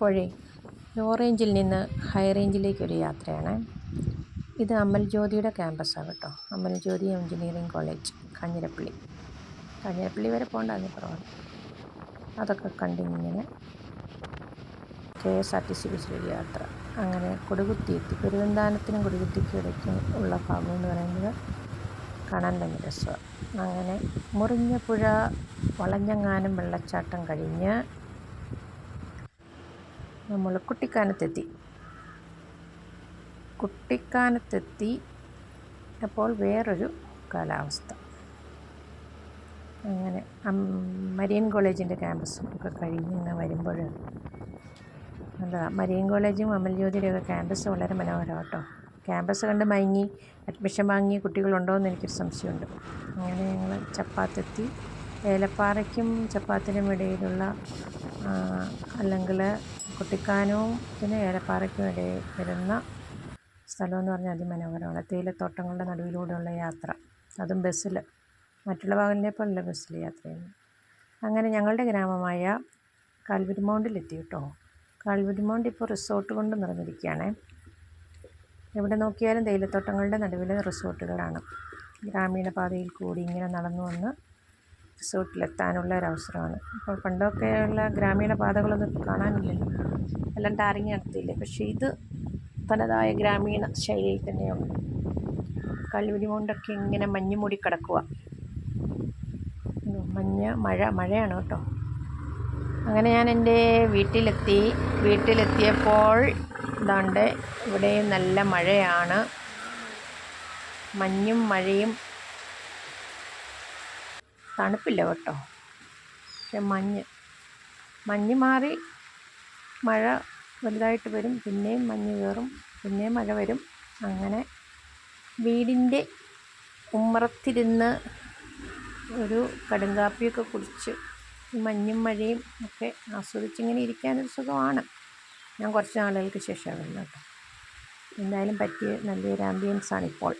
ഇപ്പോഴേ ലോ റേഞ്ചിൽ നിന്ന് ഹൈ റേഞ്ചിലേക്കൊരു യാത്രയാണ്. ഇത് അമൽ ജ്യോതിയുടെ ക്യാമ്പസാണ് കേട്ടോ. Amal Jyothi engineering college Kanjirappally. Kanjirappally വരെ പോകണ്ട അതിന് കുറവാണ് അതൊക്കെ കണ്ടിങ്ങനെ K S R T C ബസ്സിലൊരു യാത്ര. അങ്ങനെ കൊടുകുത്തി എത്തി. പെരുവന്താനത്തിനും കൊടുകുത്തിക്കും ഇടയ്ക്ക് ഉള്ള ഭാഗം എന്ന് പറയുന്നത് കാണാൻ തന്നെ രസമാണ്. അങ്ങനെ മുറിഞ്ഞ പുഴ വളഞ്ഞങ്ങാനും വെള്ളച്ചാട്ടം കഴിഞ്ഞ് നമ്മൾ കുട്ടിക്കാനത്തെത്തി. കുട്ടിക്കാനത്തെത്തി അപ്പോൾ വേറൊരു കാലാവസ്ഥ. അങ്ങനെ മരിയൻ കോളേജിന്റെ ക്യാമ്പസും ഒക്കെ കഴിഞ്ഞ് ഇങ്ങനെ വരുമ്പോൾ എന്താ മരിയൻ കോളേജും അമൽ ജ്യോതിയുടെയൊക്കെ ക്യാമ്പസ് വളരെ മനോഹരമാണ് കേട്ടോ ക്യാമ്പസ് കണ്ട് മയങ്ങി അഡ്മിഷൻ വാങ്ങിയ കുട്ടികളുണ്ടോ എന്ന് എനിക്കൊരു സംശയമുണ്ട്. അങ്ങനെ ഞങ്ങൾ ചപ്പാത്തെത്തി. ഏലപ്പാറയ്ക്കും ചപ്പാത്തിനും ഇടയിലുള്ള അല്ലെങ്കിൽ കുട്ടിക്കാനവും പിന്നെ ഏലപ്പാറയ്ക്കും ഇടയിൽ വരുന്ന സ്ഥലമെന്ന് പറഞ്ഞാൽ അതിമനോഹരമാണ്. തേയിലത്തോട്ടങ്ങളുടെ നടുവിലൂടെയുള്ള യാത്ര. അതും ബസ്സിൽ. മറ്റുള്ള ഭാഗങ്ങളിലെ പോലുള്ള ബസ്സിൽ യാത്ര ചെയ്യുന്നു. അങ്ങനെ ഞങ്ങളുടെ ഗ്രാമമായ കാൽവരി മൗണ്ടിലെത്തി കേട്ടോ. കാൽവരി മൗണ്ട് ഇപ്പോൾ റിസോർട്ട് കൊണ്ട് നിറഞ്ഞിരിക്കുകയാണ്. എവിടെ നോക്കിയാലും തേയിലത്തോട്ടങ്ങളുടെ നടുവിലെ റിസോർട്ടുകളാണ്. ഗ്രാമീണ പാതയിൽ കൂടി ഇങ്ങനെ നടന്നു വന്ന് റിസോർട്ടിലെത്താനുള്ള ഒരവസരമാണ് അപ്പോൾ പണ്ടൊക്കെയുള്ള ഗ്രാമീണ പാതകളൊന്നും ഇപ്പോൾ കാണാനില്ലല്ലോ. എല്ലാം ടാറിങ് നടത്തിയില്ലേ? പക്ഷേ ഇത് തനതായ ഗ്രാമീണ ശൈലിയിൽ തന്നെയുണ്ട്. കല്ലുരി കൊണ്ടൊക്കെ ഇങ്ങനെ മഞ്ഞ് മൂടി കിടക്കുക. മഞ്ഞ് മഴ മഴയാണ് കേട്ടോ. അങ്ങനെ ഞാൻ എന്റെ വീട്ടിലെത്തി. വീട്ടിലെത്തിയപ്പോൾ ഇതാണ്ട് ഇവിടെ നല്ല മഴയാണ്. മഞ്ഞും മഴയും തണുപ്പില്ല കേട്ടോ. പക്ഷെ മഞ്ഞ് മഞ്ഞ് മാറി മഴ വലുതായിട്ട് വരും പിന്നെയും മഞ്ഞ് കയറും പിന്നെയും മഴ വരും. അങ്ങനെ വീടിന്റെ ഉമ്മറത്തിരുന്ന് ഒരു കടുങ്കാപ്പിയൊക്കെ കുടിച്ച് ഈ മഞ്ഞും മഴയും ഒക്കെ ആസ്വദിച്ചിങ്ങനെ ഇരിക്കാനൊരു സുഖമാണ്. ഞാൻ കുറച്ച് നാളുകൾക്ക് ശേഷമാണ് വരുന്നത് എന്തായാലും പറ്റിയ നല്ലൊരു ആംബിയൻസാണ് ഇപ്പോൾ.